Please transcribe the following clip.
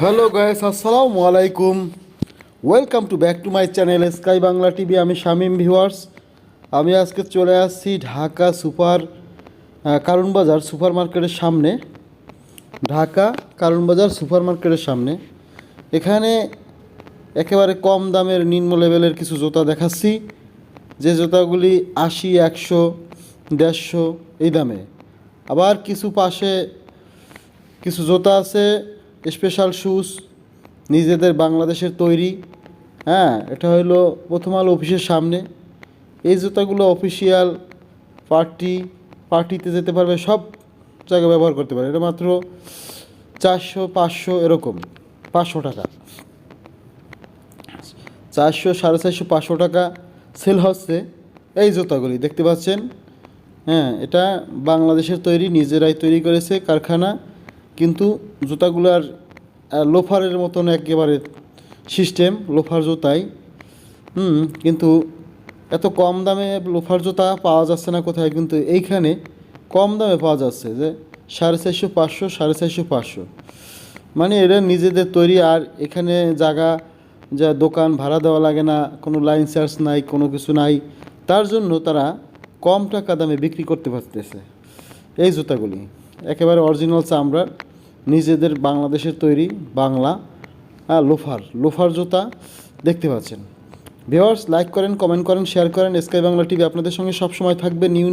Hello guys আসসালামু আলাইকুম welcome to back to my channel sky Bangla TV আমি Shamim viewers. আমি আজকে চলে আসছি ঢাকা সুপার কারণ বাজার সুপার মার্কেটের সামনে। ঢাকা কারণ বাজার সুপার মার্কেটের সামনে। এখানে একেবারে কম দামের নিম্ন লেভেলের কিছু জুতা দেখাচ্ছি। যে জুতাগুলি আশি, একশো, দেড়শো এই দামে। আবার কিছু পাশে কিছু জুতা আছে স্পেশাল শুজ নিজেদের বাংলাদেশের তৈরি হ্যাঁ এটা হলো প্রথম আলো অফিসের সামনে। এই জুতাগুলো অফিসিয়াল পার্টি, পার্টিতে যেতে পারবে, সব জায়গায় ব্যবহার করতে পারে এটা মাত্র চারশো, পাঁচশো এরকম, পাঁচশো টাকা। চারশো, সাড়ে চারশো, পাঁচশো টাকা সেল হচ্ছে এই জুতাগুলি, দেখতে পাচ্ছেন? হ্যাঁ এটা বাংলাদেশের তৈরি, নিজেরাই তৈরি করেছে কারখানা। কিন্তু জুতাগুলার লোফারের মতন একেবারে সিস্টেম লোফার জুতাই। হুম, কিন্তু এত কম দামে লোফার জুতা পাওয়া যাচ্ছে না কোথায়? কিন্তু এইখানে কম দামে পাওয়া যাচ্ছে যে সাড়ে চারশো, পাঁচশো, সাড়ে চারশো, পাঁচশো। মানে এরা নিজেদের তৈরি আর এখানে জায়গা, যা দোকান ভাড়া দেওয়া লাগে না, কোনো লাইন চার্জ নাই, কোনো কিছু নাই। তার জন্য তারা কম টাকা দামে বিক্রি করতে পারতেছে এই জুতাগুলি। একেবারে অরিজিনাল চামড়ার। নিজেদের বাংলাদেশের তৈরি বাংলা হ্যাঁ লোফার লোফার জুতা দেখতে পাচ্ছেন। ভিওয়ার্স লাইক করেন কমেন্ট করেন শেয়ার করেন। স্কাই বাংলা টিভি আপনাদের সঙ্গে সবসময় থাকবে। নিউ